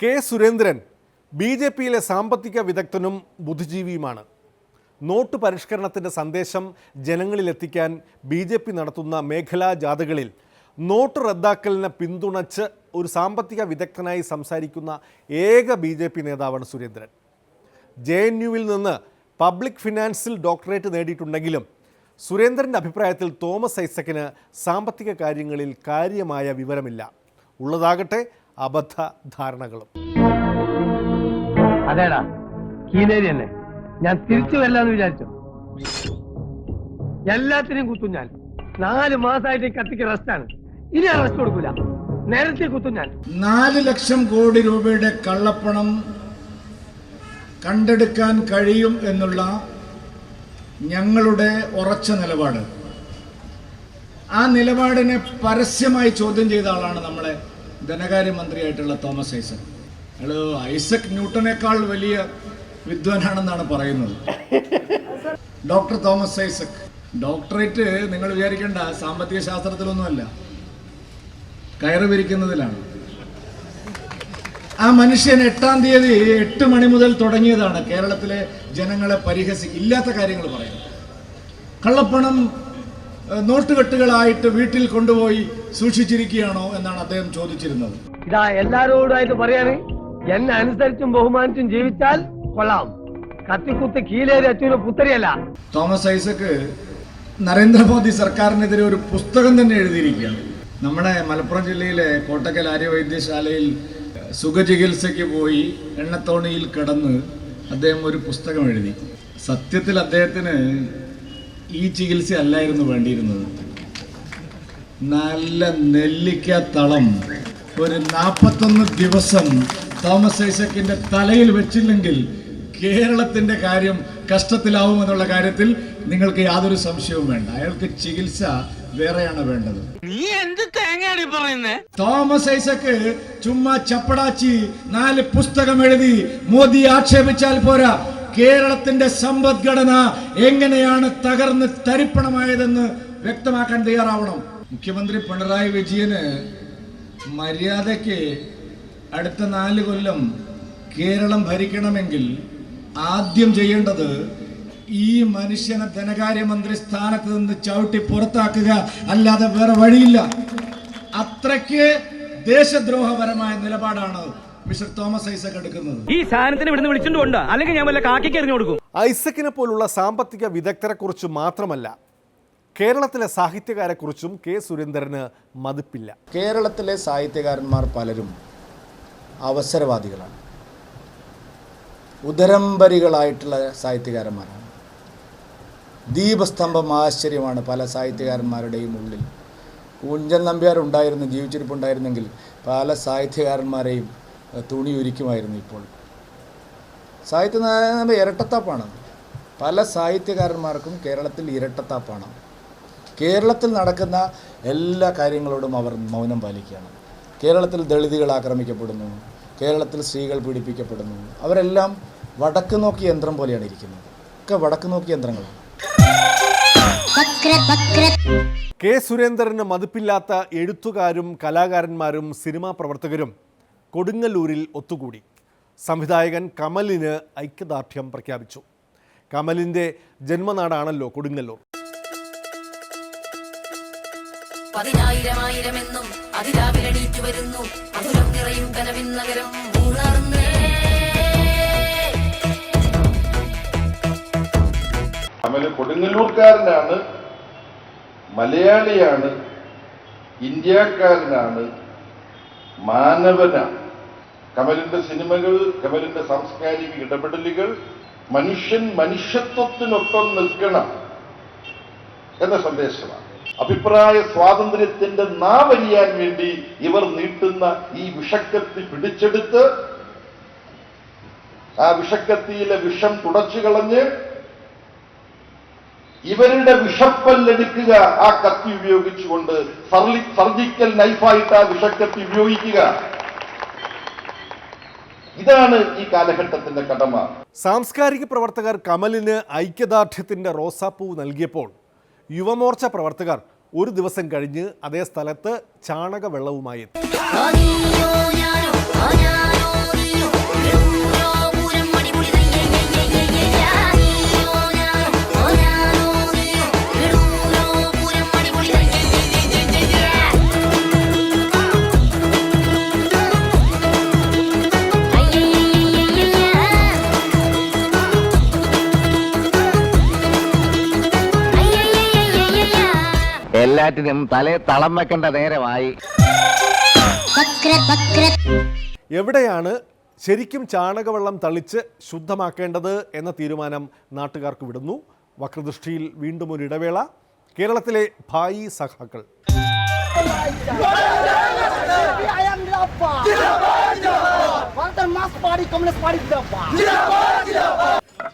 K Surendran B J പിയിലെ സാമ്പത്തിക വിദഗ്ധനും ബുദ്ധിജീവിയുമാണ്. Not പരിഷ്കരണത്തിന്റെ സന്ദേശം ജനങ്ങളിലെത്തിക്കാൻ ബി ജെ പി നടത്തുന്ന മേഖലാ ജാഥകളിൽ നോട്ട് റദ്ദാക്കലിനെ പിന്തുണച്ച് ഒരു സാമ്പത്തിക വിദഗ്ധനായി സംസാരിക്കുന്ന ഏക ബി ജെ പി നേതാവാണ് സുരേന്ദ്രൻ. ജെ എൻ യുവിൽ നിന്ന് പബ്ലിക് ഫിനാൻസിൽ ഡോക്ടറേറ്റ് നേടിയിട്ടുണ്ടെങ്കിലും സുരേന്ദ്രന്റെ അഭിപ്രായത്തിൽ തോമസ് ഐസക്കിന് സാമ്പത്തിക കാര്യങ്ങളിൽ കാര്യമായ വിവരമില്ല. ഉള്ളതാകട്ടെ അബദ്ധ ധാരണകളും അതേടാ കീലേരി തന്നെ ഞാൻ തിരിച്ചു വരില്ലാന്ന് വിചാരിച്ചു? എല്ലാത്തിനും കുത്തും ഞാൻ. നാല് മാസമായിട്ട് കത്തിക്ക് റെസ്റ്റാണ് ഇനി റെസ്റ്റ് കൊടുക്കൂല. നേരത്തെ കുത്തും ഞാൻ. നാല് ലക്ഷം കോടി രൂപയുടെ കള്ളപ്പണം കണ്ടെടുക്കാൻ കഴിയും എന്നുള്ള ഞങ്ങളുടെ ഉറച്ച നിലപാട്. ആ നിലപാടിനെ പരസ്യമായി ചോദ്യം ചെയ്ത ആളാണ് നമ്മളെ ധനകാര്യമന്ത്രിയായിട്ടുള്ള തോമസ് ഐസക്. അയാൾ ഐസക് ന്യൂട്ടനേക്കാൾ വലിയ വിദ്വാനാണെന്നാണ് പറയുന്നത്. ഡോക്ടർ തോമസ് ഐസക് ഡോക്ടറേറ്റ് നിങ്ങൾ വിചാരിക്കേണ്ട സാമ്പത്തിക ശാസ്ത്രത്തിലൊന്നുമല്ല. കയറ് വിരിക്കുന്നതിലാണ്. ആ മനുഷ്യൻ എട്ടാം തീയതി എട്ട് മണി മുതൽ തുടങ്ങിയതാണ് കേരളത്തിലെ ജനങ്ങളെ പരിഹസി ഇല്ലാത്ത കാര്യങ്ങൾ പറയുന്നത്. കള്ളപ്പണം നോട്ടുകെട്ടുകളായിട്ട് വീട്ടിൽ കൊണ്ടുപോയി സൂക്ഷിച്ചിരിക്കുകയാണോ എന്നാണ് അദ്ദേഹം ചോദിച്ചിരുന്നത്. ഇതാ എല്ലാരോടുമായിട്ട് പറയാണ് എന്നെ അനുസരിച്ചും ബഹുമാനിച്ചും ജീവിച്ചാൽ കൊള്ളാം. കത്തിക്കുത്ത് കീലേരി അച്ഛന് പുത്തരിയല്ല. തോമസ് ഐസക്ക് നരേന്ദ്രമോദി സർക്കാരിനെതിരെ ഒരു പുസ്തകം തന്നെ എഴുതിയിരിക്കുകയാണ്. നമ്മുടെ മലപ്പുറം ജില്ലയിലെ കോട്ടക്കൽ ആര്യവൈദ്യശാലയിൽ സുഖചികിത്സയ്ക്ക് പോയി എണ്ണത്തോണിയിൽ കിടന്ന് അദ്ദേഹം ഒരു പുസ്തകം എഴുതി. സത്യത്തിൽ അദ്ദേഹത്തിന് ഈ ചികിത്സ അല്ലായിരുന്നു വേണ്ടിയിരുന്നത്. നല്ല നെല്ലിക്ക തളം. ഒരു നാൽപ്പത്തൊന്ന് ദിവസം തോമസ് ഐസക്കിന്റെ തലയിൽ വെച്ചില്ലെങ്കിൽ കേരളത്തിന്റെ കാര്യം കഷ്ടത്തിലാവും എന്നുള്ള കാര്യത്തിൽ നിങ്ങൾക്ക് യാതൊരു സംശയവും വേണ്ട. അയാൾക്ക് ചികിത്സ വേറെയാണ് വേണ്ടത്. നീ തേങ്ങയാണ് പറയുന്നത് തോമസ് ഐസക് ചുമ്മാ ചപ്പടാച്ചി നാല് പുസ്തകം എഴുതി മോദി ആക്ഷേപിച്ചാൽ പോരാ. കേരളത്തിന്റെ സമ്പദ്ഘടന എങ്ങനെയാണ് തകർന്ന് തരിപ്പണമായതെന്ന് വ്യക്തമാക്കാൻ തയ്യാറാവണം. മുഖ്യമന്ത്രി പിണറായി വിജയന് മര്യാദയ്ക്ക് അടുത്ത നാല് കൊല്ലം കേരളം ഭരിക്കണമെങ്കിൽ ആദ്യം ചെയ്യേണ്ടത് ഈ മനുഷ്യനെ ധനകാര്യമന്ത്രി സ്ഥാനത്ത് നിന്ന് ചവിട്ടി പുറത്താക്കുക അല്ലാതെ വേറെ വഴിയില്ല. അത്രയ്ക്ക് ദേശദ്രോഹപരമായ നിലപാടാണ് മിസ്റ്റർ തോമസ് ഐസക് എടുക്കുന്നത്. ഈ സാധനത്തിന് ഇവിടുന്ന് വിളിച്ചിട്ടുണ്ട് അല്ലെങ്കിൽ ഞാൻ വല്ല കാക്കിക്ക് എറിഞ്ഞു കൊടുക്കും. ഐസക്കിനെ പോലുള്ള സാമ്പത്തിക വിദഗ്ധരെ കുറിച്ച് മാത്രമല്ല കേരളത്തിലെ സാഹിത്യകാരെ കുറിച്ചും കെ സുരേന്ദ്രന് മതിപ്പില്ല. കേരളത്തിലെ സാഹിത്യകാരന്മാർ പലരും അവസരവാദികളാണ്. ഉദരംബരികളായിട്ടുള്ള സാഹിത്യകാരന്മാരാണ്. ദീപസ്തംഭം ആശ്ചര്യമാണ് പല സാഹിത്യകാരന്മാരുടെയും ഉള്ളിൽ. കുഞ്ചൻ നമ്പ്യാർ ഉണ്ടായിരുന്നു ജീവിച്ചിരിപ്പുണ്ടായിരുന്നെങ്കിൽ പല സാഹിത്യകാരന്മാരെയും തുണി ഒരുക്കുമായിരുന്നു ഇപ്പോൾ. സാഹിത്യ ഇരട്ടത്താപ്പാണ്. പല സാഹിത്യകാരന്മാർക്കും കേരളത്തിൽ ഇരട്ടത്താപ്പാണ്. കേരളത്തിൽ നടക്കുന്ന എല്ലാ കാര്യങ്ങളോടും അവർ മൗനം പാലിക്കുകയാണ്. കേരളത്തിൽ ദളിതുകൾ ആക്രമിക്കപ്പെടുന്നു കേരളത്തിൽ സ്ത്രീകൾ പീഡിപ്പിക്കപ്പെടുന്നു അവരെല്ലാം വടക്ക് നോക്കി യന്ത്രം പോലെയാണ് ഇരിക്കുന്നത്. ഒക്കെ വടക്ക് നോക്കി യന്ത്രങ്ങളാണ്. കെ സുരേന്ദ്രന് മതിപ്പില്ലാത്ത എഴുത്തുകാരും കലാകാരന്മാരും സിനിമാ പ്രവർത്തകരും കൊടുങ്ങല്ലൂരിൽ ഒത്തുകൂടി. സംവിധായകൻ കമലിന് ഐക്യദാർഢ്യം പ്രഖ്യാപിച്ചു. കമലിന്റെ ജന്മനാടാണല്ലോ കൊടുങ്ങല്ലൂർ. പതിനായിരമായിരമെന്നും അതിരാവിലെണീറ്റു വരുന്നു. മധുരം നിറയും കനവിൻ നഗരം കമൽ കൊടുങ്ങല്ലൂർക്കാരനാണ് മലയാളിയാണ് ഇന്ത്യക്കാരനാണ് മാനവനാണ്. കമലിന്റെ സിനിമകൾ കമലിന്റെ സാംസ്കാരിക ഇടപെടലുകൾ മനുഷ്യൻ മനുഷ്യത്വത്തിനൊപ്പം നിൽക്കണം എന്ന സന്ദേശമാണ്. അഭിപ്രായ സ്വാതന്ത്ര്യത്തിന്റെ നാവരിയാൻ വേണ്ടി ഇവർ നീട്ടുന്ന ഈ വിഷക്കത്തി പിടിച്ചെടുത്ത് ആ വിഷക്കത്തിയിലെ വിഷം തുടച്ചു കളഞ്ഞ് ഇവരുടെ വിഷപ്പല്ലെടുക്കുക ആ കത്തി ഉപയോഗിച്ചുകൊണ്ട് സർലി സർജിക്കൽ നൈഫായിട്ട് ആ വിഷക്കത്തി ഉപയോഗിക്കുക. ഇതാണ് ഈ കാലഘട്ടത്തിന്റെ കടമ. സാംസ്കാരിക പ്രവർത്തകർ കമലിന് ഐക്യദാർഢ്യത്തിന്റെ റോസാപ്പൂ നൽകിയപ്പോൾ യുവമോർച്ച പ്രവർത്തകർ ഒരു ദിവസം കഴിഞ്ഞ് അതേ സ്ഥലത്ത് ചാണകവെള്ളവുമായി എത്തി. എല്ലാറ്റിനും തലേ തളം വെക്കേണ്ട നേരമായി. എവിടെയാണ് ശരിക്കും ചാണകവെള്ളം തളിച്ച് ശുദ്ധമാക്കേണ്ടത് എന്ന തീരുമാനം നാട്ടുകാർക്ക് വിടുന്നു. വക്രദൃഷ്ടിയിൽ വീണ്ടും ഒരു ഇടവേള. കേരളത്തിലെ ഭായി സഖാക്കൾ.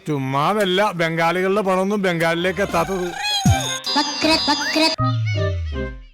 ചുമ്മാതല്ല ബംഗാളികളുടെ പണമൊന്നും ബംഗാളിലേക്ക് എത്താത്തത്.